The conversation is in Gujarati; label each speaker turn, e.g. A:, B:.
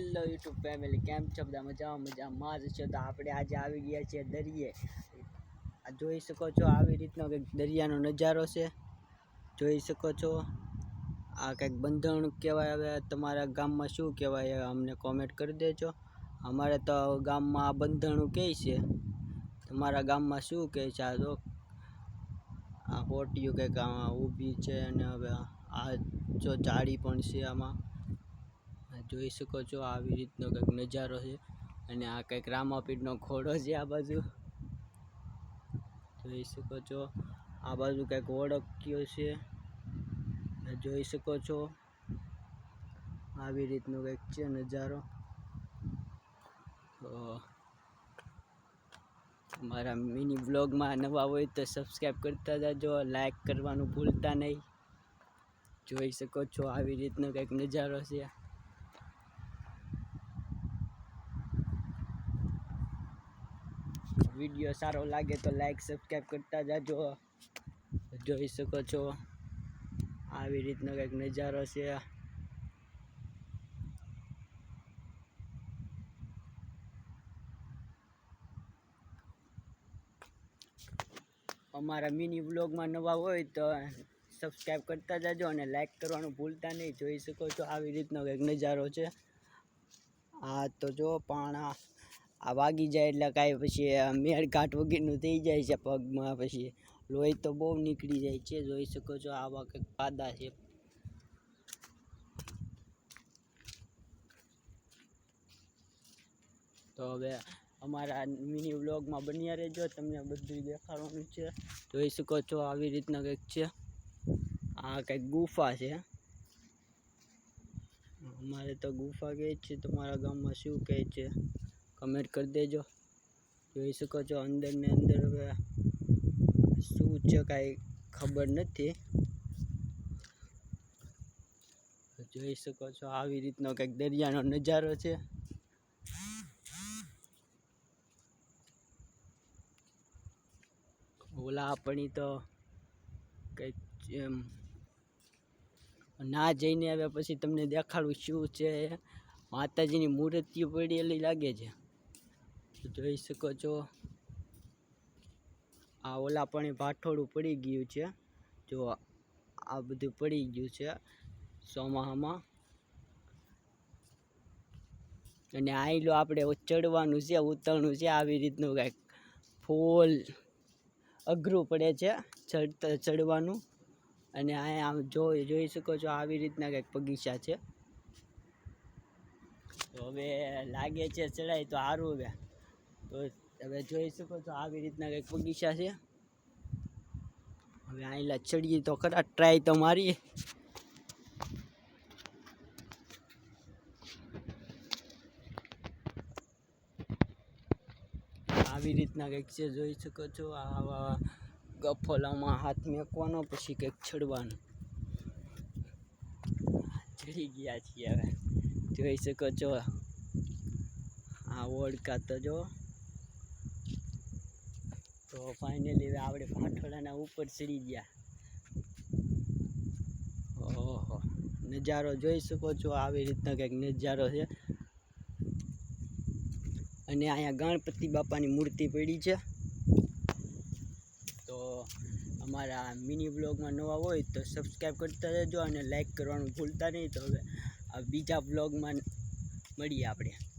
A: હેલો યુટ્યુબ ફેમિલી કેમ છો બધા? મજામાં મજામાં. જ છો તો આપણે આજે આવી ગયા છીએ દરિયે. આ જોઈ શકો છો આવી રીતનો કંઈક દરિયાનો નજારો છે. જોઈ શકો છો આ કંઈક બંધણ કહેવાય હવે તમારા ગામમાં શું કહેવાય અમને કોમેન્ટ કરી દેજો. અમારે તો ગામમાં આ બંધણું કહે છે? તમારા ગામમાં શું કહે છે? આ તો આ હોટિયું કંઈક ઊભી છે અને હવે આ જો જાળી પણ છે આમાં. જોઈ શકો છો આવી રીતનો કંઈક નજારો છે. અને આ કંઈક રામાપીઠનો ઘોડો છે આ બાજુ. જોઈ શકો છો. આ બાજુ કંઈક ઓળખ્યો છે. જોઈ શકો છો આવી રીતનો કંઈક છે નજારો. તો મારા મિની બ્લોગમાં નવા હોય તો સબસ્ક્રાઈબ કરતા જાજો. લાઈક કરવાનું ભૂલતા નહીં. જોઈ શકો છો આવી રીતનો કંઈક નજારો છે. વીડિયો સારો લાગે તો લાઈક સબસ્ક્રાઈબ કરતા જાજો. જોઈ શકો છો. આવી રીતનો કંઈક નજારો છે. અમારા મિની વ્લોગમાં નવા હોય તો સબસ્ક્રાઈબ કરતા જાજો અને લાઈક કરવાનું ભૂલતા નહીં. જોઈ શકો છો, આવી રીતનો કંઈક નજારો છે. આ તો જો પાણા આ વાગી જાય એટલે કાંઈ પછી મેળ ઘાટ વગેરેનું થઈ જાય છે પગમાં પછી. લોહી તો બહુ નીકળી જાય છે, જોઈ શકો છો આવા કંઈક પાદા છે. તો હવે અમારા મિની વ્લોગમાં બન્યા રહેજો, તમને બધું દેખાડવાનું છે. જોઈ શકો છો આવી રીતના કંઈક છે. આ કંઈક ગુફા છે. અમારે તો ગુફા કહે છે, તમારા ગામમાં શું કહે છે? કમેન્ટ કરી દેજો. જોઈ શકો છો અંદર ને અંદર હવે શું છે કાંઈ ખબર નથી. જોઈ શકો છો આવી રીતનો કંઈક દરિયાનો નજારો છે. ઓલા આપણી તો કંઈક એમ ના જઈને આવ્યા પછી તમને દેખાડું શું છે. માતાજીની મૂર્તિઓ પડેલી લાગે છે. જોઈ શકો છો. આ ઓલા પણ ભાઠોડું પડી ગયું છે. જો આ બધું પડી ગયું છે ચોમાહામાં. અને આઈલો આપણે ચડવાનું છે, ઉતરવાનું છે, આવી રીતનું કાંઈક ફૂલ અઘરું પડે છે ચડતા ચડવાનું. અને અહીંયા આમ જોઈ જોઈ શકો છો આવી રીતના કંઈક બગીચા છે. તો હવે લાગે છે ચડાય તો સારું હવે. તો હવે જોઈ શકો છો આવી રીતના કંઈક બગીચા છે. હવે અહીં ચડીએ તો ખરા ટ્રાય તો મારીએ. આવી રીતના કંઈક છે, જોઈ શકો છો, આવા ગફોલામાં હાથ મેકવાનો, પછી કંઈક છડવાનું ચડી ગયા છીએ હવે. જોઈ શકો છો, આ ઓળકા તો જો. તો ફાઇનલી હવે આપણે પાઠોડાના ઉપર ચડી ગયા. ઓહો. નજારો જોઈ શકો છો આવી રીતના કંઈક નજારો છે. અને અહીંયા ગણપતિ બાપાની મૂર્તિ પડી છે. તો અમારા મિની બ્લોગમાં નવા હોય તો સબસ્ક્રાઈબ કરતા રહેજો અને લાઈક કરવાનું ભૂલતા નહીં. તો હવે આ બીજા બ્લોગમાં મળીએ આપણે.